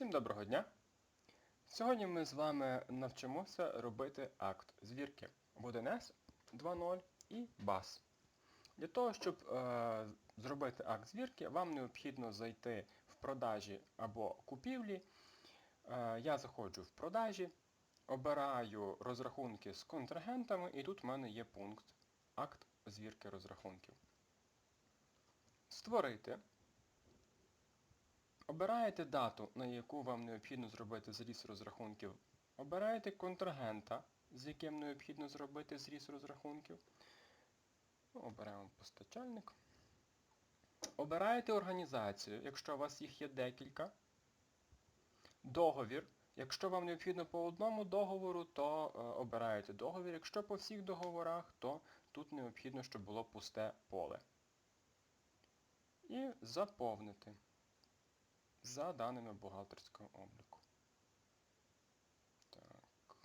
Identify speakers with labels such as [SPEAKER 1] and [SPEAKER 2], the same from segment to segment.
[SPEAKER 1] Всім доброго дня! Сьогодні ми з вами навчимося робити акт звірки в 1С, 2.0 і BAS. Для того, щоб е, зробити акт звірки, вам необхідно зайти в продажі або купівлі. Е, я заходжу в продажі, обираю розрахунки з контрагентами, і тут в мене є пункт Акт звірки розрахунків. Створити. Обираєте дату, на яку вам необхідно зробити зріз розрахунків. Обираєте контрагента, з яким необхідно зробити зріз розрахунків. Ну, Обираємо постачальник. Обираєте організацію, якщо у вас їх є декілька. Договір. Якщо вам необхідно по одному договору, то е, обираєте договір. Якщо по всіх договорах, то тут необхідно, щоб було пусте поле. І заповнити за даними бухгалтерського обліку. Так.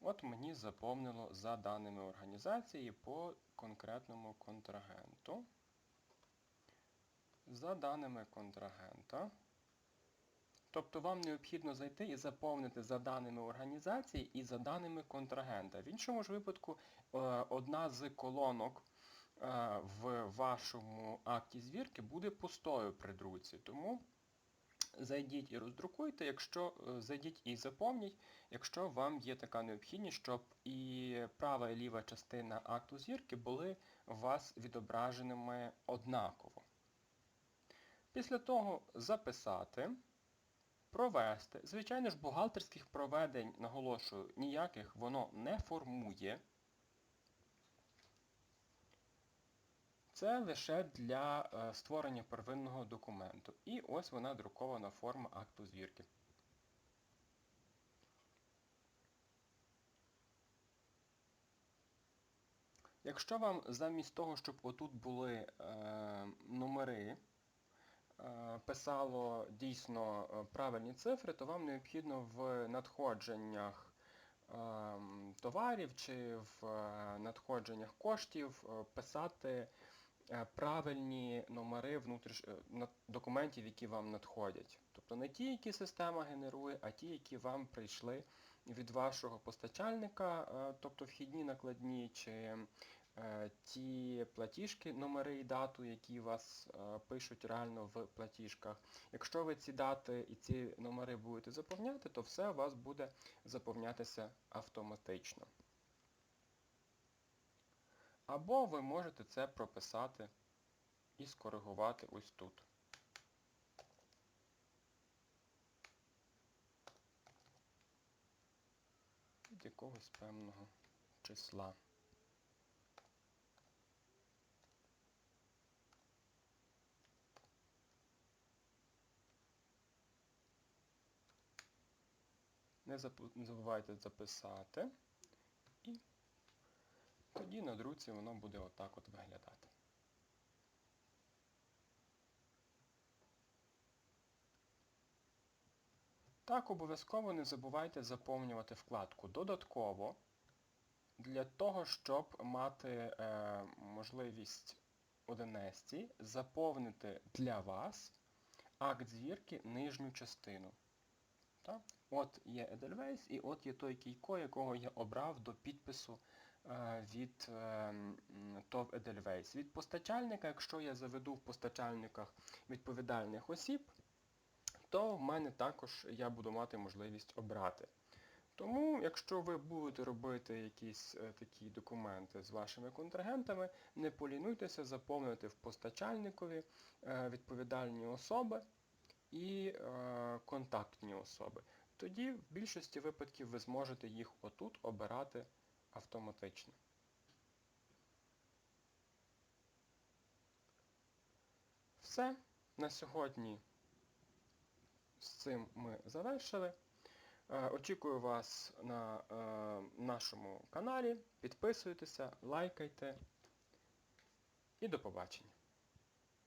[SPEAKER 1] От мені заповнило за даними організації по конкретному контрагенту. За даними контрагента. Тобто вам необхідно зайти і заповнити за даними організації і за даними контрагента. В іншому ж випадку е, одна з колонок в вашому акті звірки буде пустою при друці. Тому зайдіть і роздрукуйте, якщо е, зайдіть і заповніть, якщо вам є така необхідність, щоб і права і ліва частина акту звірки були у вас відображеними однаково. Після того записати. Провести. Звичайно ж, бухгалтерських проведень, наголошую, ніяких воно не формує. Це лише для е, створення первинного документу. І ось вона друкована форма акту звірки. Якщо вам замість того, щоб отут були е, номери, е, писало дійсно е, правильні цифри, то вам необхідно в надходженнях е, товарів чи в е, надходженнях коштів писати правильні номери внутріш... е, документів, які вам надходять. Тобто не ті, які система генерує, а ті, які вам прийшли від вашого постачальника, е, тобто вхідні накладні чи е, ті платіжки, номери і дату, які вас е, пишуть реально в платіжках. Якщо ви ці дати і ці номери будете заповняти, то все у вас буде заповнятися автоматично. Або ви можете це прописати і скоригувати ось тут. Від якогось певного числа. Не забувайте записати. І на друці воно буде отак от виглядати. Так, обов'язково не забувайте заповнювати вкладку додатково для того, щоб мати е, можливість 11 заповнити для вас акт звірки нижню частину. Так? От є Edelweiss і от є той Кейко, якого я обрав до підпису від е, ТОВ Edelweiss. Від постачальника, якщо я заведу в постачальниках відповідальних осіб, то в мене також я буду мати можливість обрати. Тому, якщо ви будете робити якісь е, такі документи з вашими контрагентами, не полінуйтеся заповнити в постачальникові е, відповідальні особи і е, контактні особи. Тоді в більшості випадків ви зможете їх отут обирати автоматично. Все. На сьогодні з цим ми завершили. Е, Очікую вас на е, нашому каналі. Підписуйтеся, лайкайте і до побачення.